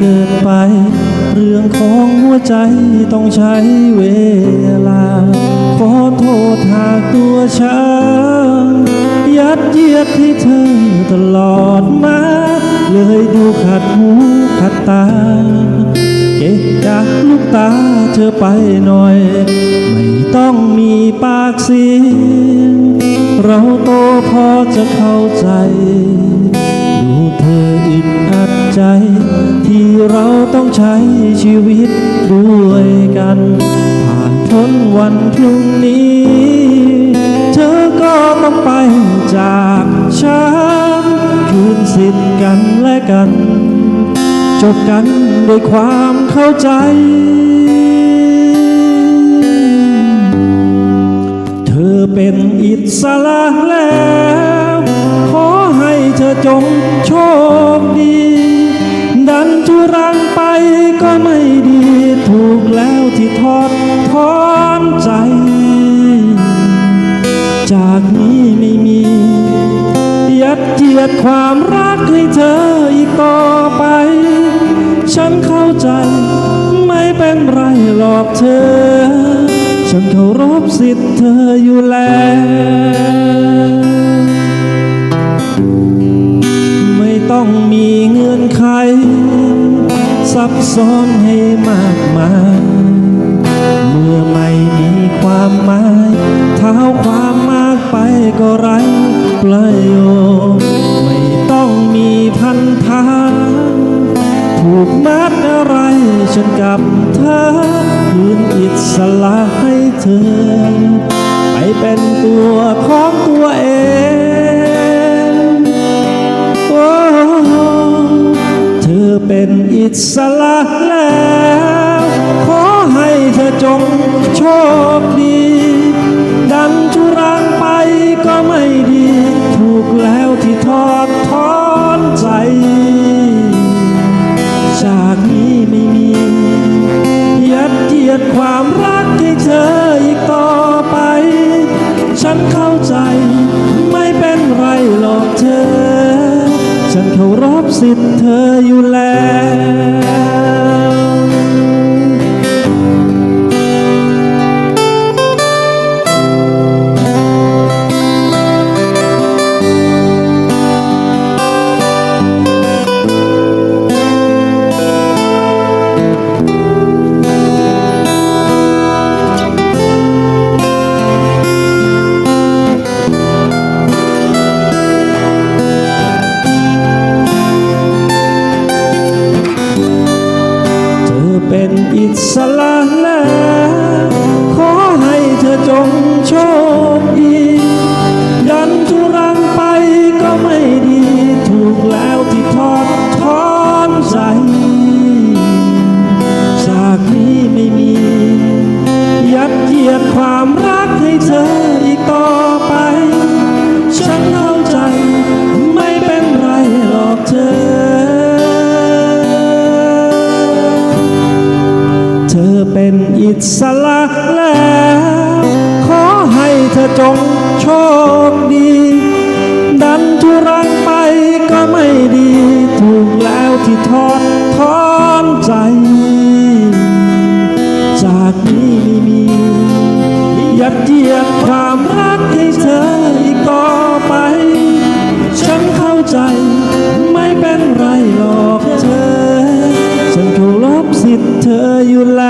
กินไป เรื่องของหัวใจต้องใช้เวลา ขอโทษหากตัวฉันยัดเยียดให้เธอตลอดมา เลยดูขัดหูขัดตา เก๊กจากลูกตาเธอไปหน่อย ไม่ต้องมีปากเสียงเราโตพอจะเข้าใจ ใช้ชีวิตด้วยกัน ผ่านพ้นวันพรุ่งนี้ เธอก็ต้องไปจากฉันคืนสิทธิ์กันและกัน จบกันด้วยความเข้าใจ เธอเป็นอิสระแล้ว ขอให้เธอจงโชคดี ที่ทอดถอนใจ จากนี้ไม่มียัดเยียดความรักให้เธออีกต่อไป ฉันเข้าใจไม่เป็นไรหรอกเธอ ฉันเคารพสิทธิ์เธออยู่แล้วไม่ต้องมีเงื่อนไขซับซ้อนให้มากมาย เมื่อไม่มีความหมายเท้าความมากไปก็ไร้ประโยชน์ไม่ต้องมีพันธานผูกมัดอะไรฉันกับเธอคืนอิสระให้เธอ ไปเป็นตัวของตัวเองโอ้เธอเป็นอิสระแล้ว จงโชคดี ดันทุรังไปก็ไม่ดี ถูกแล้วที่ทอดถอนใจ จากนี้ไม่มี ยัดเยียดความรักให้เธออีกต่อไป ฉันเข้าใจไม่เป็นไรหรอกเธอ ฉันเคารพสิทธิ์เธออยู่แล้ว ที่ทอดถอนใจ จากนี้ไม่มี ยัดเยียดความรักให้เธออีกต่อไป ฉันเข้าใจไม่เป็นไรหรอกเธอ เธอเป็นอิสระแล้ว ขอให้เธอจงโชคดี ดันทุรั ที่ทอดทอนใจ จากนี้ไม่มียัดเยียดความรักให้เธออีกต่อไป ฉันเข้าใจไม่เป็นไรหรอกเธอ ฉันเคารพสิทธิ์เธออยู่แล้ว